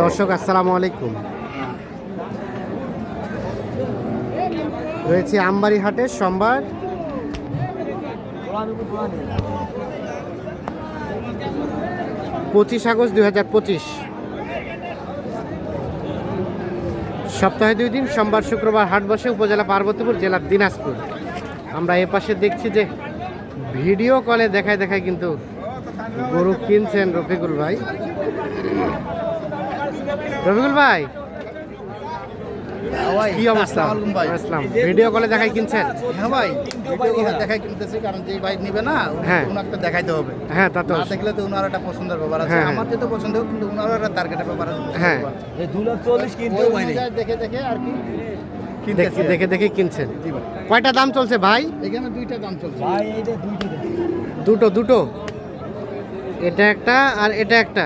দর্শক, আসসালামু আলাইকুম। রয়েছে আমবাড়ি হাটের সোমবার। পঁচিশ আগস্ট দুই হাজার পঁচিশ। সপ্তাহে দুই দিন, সোমবার, শুক্রবার হাট বসে উপজেলা পার্বতীপুর জেলার দিনাজপুর। আমরা এ পাশে দেখছি যে ভিডিও কলে দেখায় দেখায় কিন্তু গরু কিনছেন রফিকুল ভাই। রফিকুল ভাই কি অবস্থা। আসসালাম। ভিডিও কলে দেখাই কিনছেন? হ্যাঁ ভাই ভিডিও করে দেখাই কিনতেছি কারণ যে বাইক নিবে না হ্যাঁ। ওনাকে দেখাইতে হবে। হ্যাঁ তা তো দেখলে তো ওনার একটা পছন্দের ব্যাপার আছে। হ্যাঁ, হ্যাঁ। আমার তো পছন্দ কিন্তু ওনারও একটা টার্গেটের ব্যাপার আছে। হ্যাঁ। এই দু লাখ চল্লিশ অনুযায়ী দেখে দেখে আর কি দেখে কিনতেছি। দেখে দেখে কিনছেন। কয়টা দাম চলছে ভাই? এখানে দুইটা দাম চলছে। ভাই এই যে দুটো দুটো? এটা একটা আর এটা একটা?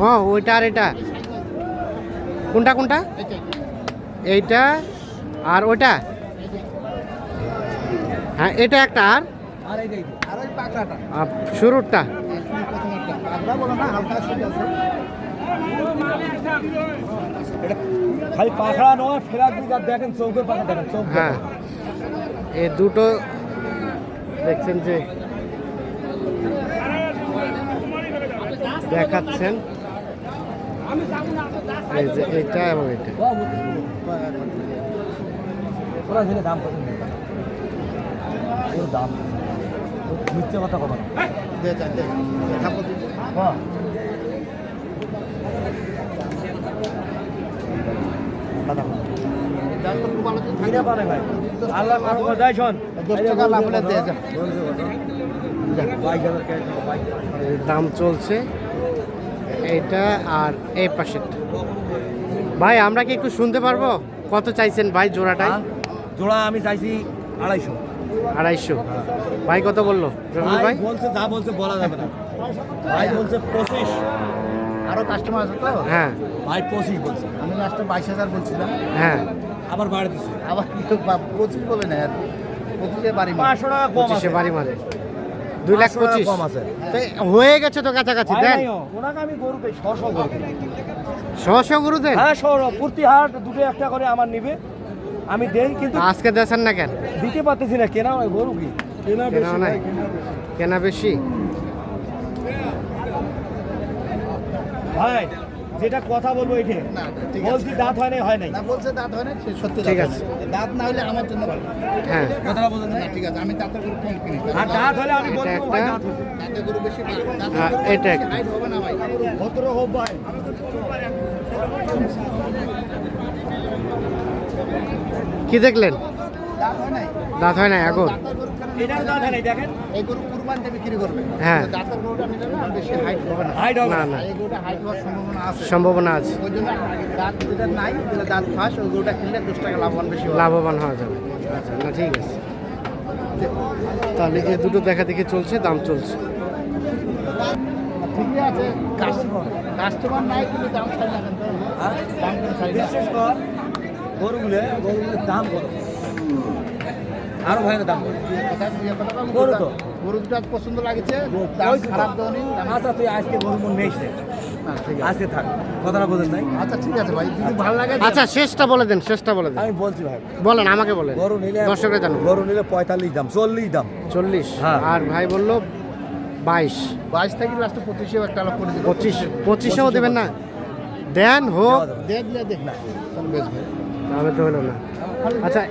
ও ওইটা আর এটা? কোনটা কোনটা? এইটা আর ওইটা? হ্যাঁ এটা একটা আর? শুরুরটা। হ্যাঁ এই দুটো দেখছেন যে দেখাচ্ছেন। এই যে এটা এবং এটা। কত মিথ্যে কথা কবা দাম চলছে এইটা আর এই পাশেরটা ভাই আমরা কি একটু শুনতে পারব? কত চাইছেন ভাই জোড়াটা জোড়া আমি চাইছি আড়াইশো। আড়াইশো। ভাই কত বলল? ভাই ভাই? বলছে যা বলছে বলা যাবে না। ভাই বলছে পঁচিশ। আরও কাস্টমার আছে তো? হ্যাঁ। ভাই পঁচিশ বলছে। আমি লাস্টে বাইশ হাজার বলছিলাম। হ্যাঁ। আবার বাড়ি দিচ্ছে। আবার পঁচিশ বলে না আর। পঁচিশে বাড়ি। পাঁচশো টাকা পঁচিশে আছে। বাড়ি মারে। দুই লাখ পাঁচশো। কম আছে। হয়ে গেছে তো কাছাকাছি দেন। ওনাকে আমি গরু দেই ছশো গরু। ছশো গরু দেন? হ্যাঁ শহর প্রতি হাট দুটো একটা করে আমার নিবে। আমি দেই কিন্তু আজকে দেন না কেন? দিতে পারতেছি না কেনা হয় গরু কি? কেনা কেনা নাই। কেনা বেশি? ভাই যেটা কথা বলব এটে না, বলছি দাঁত হয় নাই হয় নাই। না বলছে দাঁত হয় না সে সত্যি ঠিক আছে। দাঁত না হলে আমার জন্য ভালো। হ্যাঁ। কথাটা বলছেন না ঠিক আছে আমি দাঁতের গরু কম কিনি আর দাঁত হলে আমি বলব ভাই। দাঁত হয়েছে দাঁতের গরু বেশি ভালো। হ্যাঁ, এটা একটা। হবে না ভাই। ভদ্র হোক ভাই। কি দেখলেন? দাঁত হয় নাই। দাঁত হয় নাই এখন? কেন এটার দাঁত হয় নাই দেখেন। এই গরু কুরবানিতে বিক্রি করবে? হ্যাঁ। দাঁতের গরুটা নিলে না বেশি হাইট হবে না। হাইট হবে না এই গরুটা হাইট হওয়ার সম্ভাবনা আছে। সম্ভাবনা আছে। ওই জন্য দাঁত যেটা নাই যেটা দাঁত ফাঁস ওই গরুটা কিনলে দশ টাকা লাভবান বেশি হবে। লাভবান হওয়া যাবে। আচ্ছা না ঠিক আছে। তাহলে এই দুটো দেখা দেখি চলছে দাম চলছে। ঠিকই আছে কাস্টমার কাস্টমার নাই কিন্তু দাম ছাড় না হ্যাঁ? দাম ছাড় বিশেষ কর গরুগুলো গরুগুলোর দাম কত? আরও ভাই দাম। গরু তো। গরু দুটো পছন্দ লাগছে। খারাপ আচ্ছা তুই আজকে গরু মন নে। আছে। আজকে থাক। কথাটা বোঝেন নাই। আচ্ছা ঠিক আছে ভাই। যদি ভালো লাগে আচ্ছা শেষটা বলে দেন শেষটা বলে দেন। আমি বলছি ভাই। বলেন আমাকে বলেন। গরু নিলে দর্শকরা জানো গরু নিলে পঁয়তাল্লিশ দাম চল্লিশ দাম। চল্লিশ। হ্যাঁ। আর ভাই বলল বাইশ। বাইশ থেকে লাস্টে পঁচিশে একটা লাভ করে দিবে পঁচিশ। পঁচিশেও দেবেন না। দেন হোক। দেখ দিলে দেখ না বেশ ভাই তাহলে তো হলো না। আচ্ছা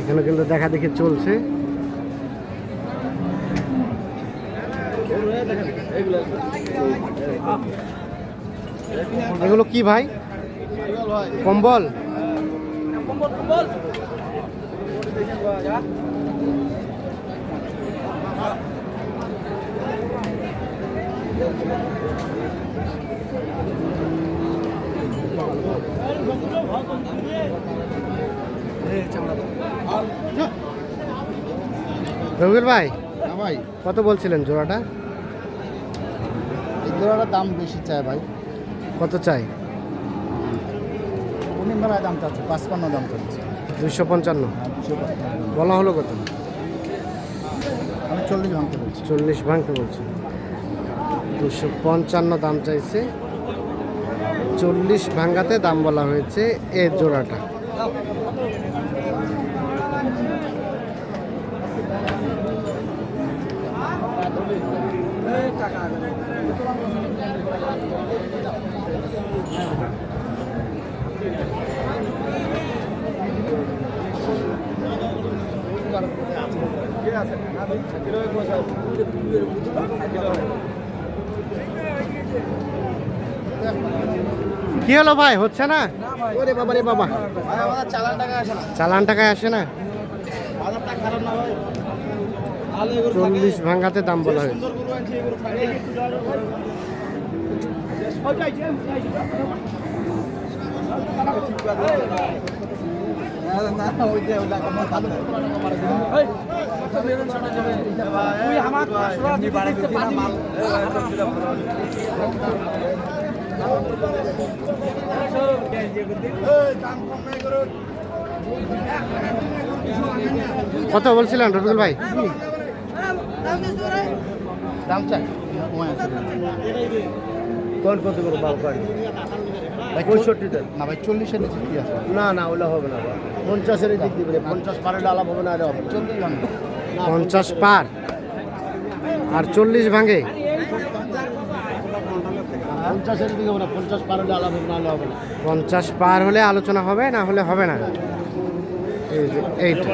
এখানে কিন্তু দেখা দেখি চলছে। এগুলো কি ভাই? কম্বল? রবির ভাই না ভাই। কত বলছিলেন জোড়াটা? জোড়াটার দাম বেশি চায় ভাই। কত চাই? উনি মেলায় দাম চাচ্ছে পাঁচপান্ন দাম চাচ্ছে দুইশো পঞ্চান্ন। দুশো পাঁচপান্ন বলা হলো কত? আমি চল্লিশ ভাঙতে বলছি। চল্লিশ ভাঙতে বলছে। দুশো পঞ্চান্ন দাম চাইছে। চল্লিশ ভাঙ্গাতে দাম বলা হয়েছে এ জোড়াটা। কি হলো ভাই হচ্ছে না ওরে বাবা রে বাবা চালান আসে চালান টাকায় আসে না চল্লিশ ভাঙ্গাতে দাম বলা হয়েছে সুন্দর গরু আছে এগুলো থাকে কত বলছিলেন রবিউল ভাই? দাম চাই। কোন কত করে বাল ভাই পঁয়ষট্টিতে না ভাই চল্লিশের নিচে কি আছে? না না হবে না পঞ্চাশের দিক দিবে পঞ্চাশ পারে আলাপ হবে না এটা হবে চল্লিশ পঞ্চাশ পার। আর চল্লিশ ভাঙে। পঞ্চাশের দিকে হবে না পঞ্চাশ পারে আলাপ হবে না হলে হবে না। পঞ্চাশ পার হলে আলোচনা হবে না হলে হবে না? এই যে এইটা।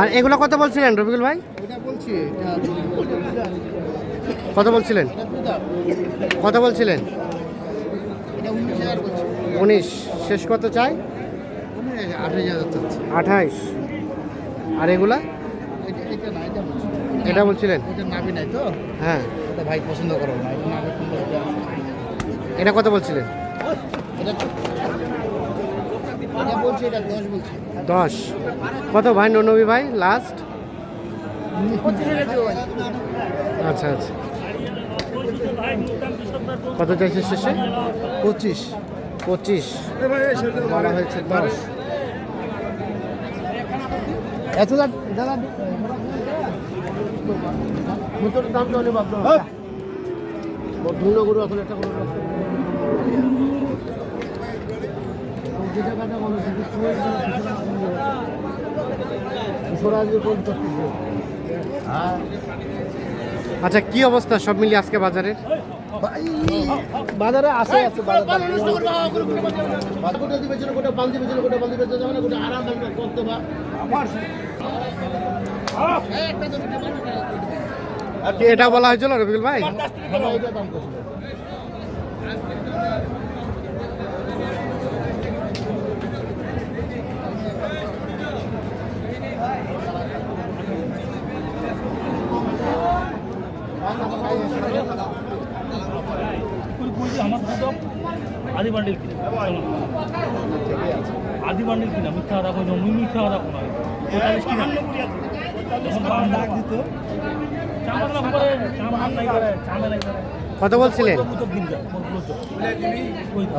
আর এগুলো কত বলছিলেন রবিকুল ভাই? বলছি কত বলছিলেন? কথা বলছিলেন? উনিশ, শেষ কত চাই? আঠাইশ। আর এগুলা? এটা বলছিলেন? তো হ্যাঁ। ভাই পছন্দ করো এটা কত বলছিলেন? দশ। কত ভাই নবী ভাই লাস্ট আচ্ছা আচ্ছা। কত চাইছে শেষে? পঁচিশ। পঁচিশ। বলা হয়েছে দশ এত দাদা দাম তো অনেক ভাবতে হবে ধুলো গরু আসলে একটা দুশো হ্যাঁ। আচ্ছা কি অবস্থা? সব মিলিয়ে আজকে বাজারের বাজারে আসে আছে বাজার এটা বলা হয়েছিল রবিকুল ভাই? বান্ডিল আদি বান্ডিল কিনা, মিথ্যা কথা কই মুই মিথ্যা কথা কোনা পঁয়তাল্লিশ কিনা ডাক দিত চামড়া করে চামড়া নাই করে চামড়া নাই করে কত বলছিলেন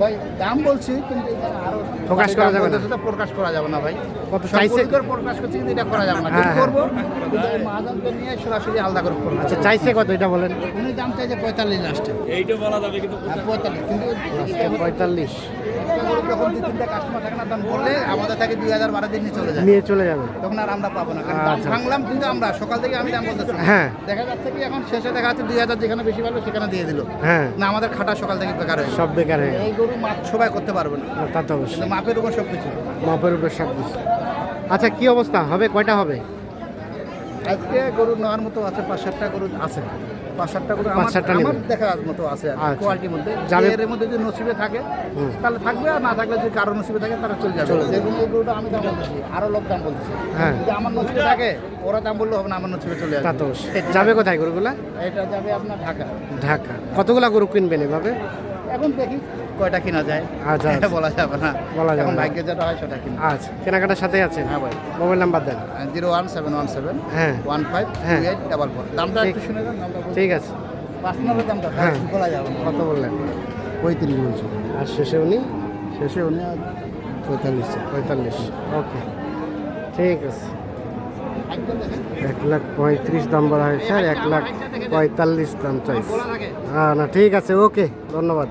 ভাই দাম বলছি কিন্তু প্রকাশ করা যাবে না। প্রকাশ করা যাবে না ভাই কত চাইছে? করে প্রকাশ করছি কিন্তু এটা করা যাবে না হ্যাঁ, কিন্তু হ্যাঁ। করব মহাজনকে নিয়ে সরাসরি আলাদা করে করব আচ্ছা চাইছে কত এটা বলেন উনি দাম চাইছে পঁয়তাল্লিশ লাস্টে এইটা বলা যাবে কিন্তু হ্যাঁ পঁয়তাল্লিশ কিন্তু এটা হচ্ছে পঁয়তাল্লিশ যখন দুই তিনটা কাস্টমার থাকে না তখন বললে আমাদের থেকে দুই হাজার বারো দিন নিয়ে চলে যায় নিয়ে চলে যাবে তখন আর আমরা পাবো না কারণ আচ্ছা। ভাঙলাম কিন্তু আমরা সকাল থেকে আমি দাম বলতেছি হ্যাঁ। দেখা যাচ্ছে কি এখন শেষে দেখা যাচ্ছে দুই হাজার যেখানে বেশি ভালো সেখানে দিয়ে দিল। হ্যাঁ। না আমাদের খাটা সকাল থেকে বেকার হয়ে সব বেকার হয়ে এই গরু মাপ সবাই করতে পারবে না। তা তো অবশ্যই। মাপের উপর সব কিছু। মাপের উপর সব কিছু। আচ্ছা কি অবস্থা? হবে? কয়টা হবে? আজকে গরু নেওয়ার মতো আছে পাঁচ সাতটা গরু আছে। পাঁচ সাতটা করে পাঁচ আমার সাতটা নেবেন? দেখার মতো আছে আচ্ছা। কোয়ালিটির মধ্যে। যাবে- এর মধ্যে যদি নসিবে থাকে তাহলে থাকবে আর না থাকলে যদি কারও নসিবে থাকে তারা চলে যাবে। এই গরুটা আমি দাম বলছি আরও লোক দাম বলছি হ্যাঁ। যদি আমার নসিবে থাকে ওরা দাম বললে হবে না আমার নসিবে চলে তা তো যাবে কোথায় গরুগুলা? এটা যাবে আপনার ঢাকা। ঢাকা। কতগুলা গরু কিনবেন এভাবে? এখন দেখি। কয়টা কিনা যায়? আচ্ছা, আচ্ছা। বলা যাবে না। বলা যাবে ভাগ্যে যেটা হয় সেটা কিনা আচ্ছা কেনাকাটার সাথে আছে হ্যাঁ ভাই। মোবাইল নাম্বার দেন। Zero one seven one seven হ্যাঁ। ওয়ান ফাইভ হ্যাঁ। Eight double four. দামটা। একটু শুনে দামটা ঠিক আছে। পার্সোনালের দামটা হ্যাঁ। বলা যাবে কত বললেন? পঁয়ত্রিশ বলছি আর শেষে উনি? শেষে উনি পঁয়তাল্লিশ। পঁয়তাল্লিশ। ওকে। ঠিক আছে। এক লাখ পঁয়ত্রিশ দাম বলা হয়েছে আর এক লাখ পঁয়তাল্লিশ দাম চাইছে। হ্যাঁ না ঠিক আছে ওকে। ধন্যবাদ।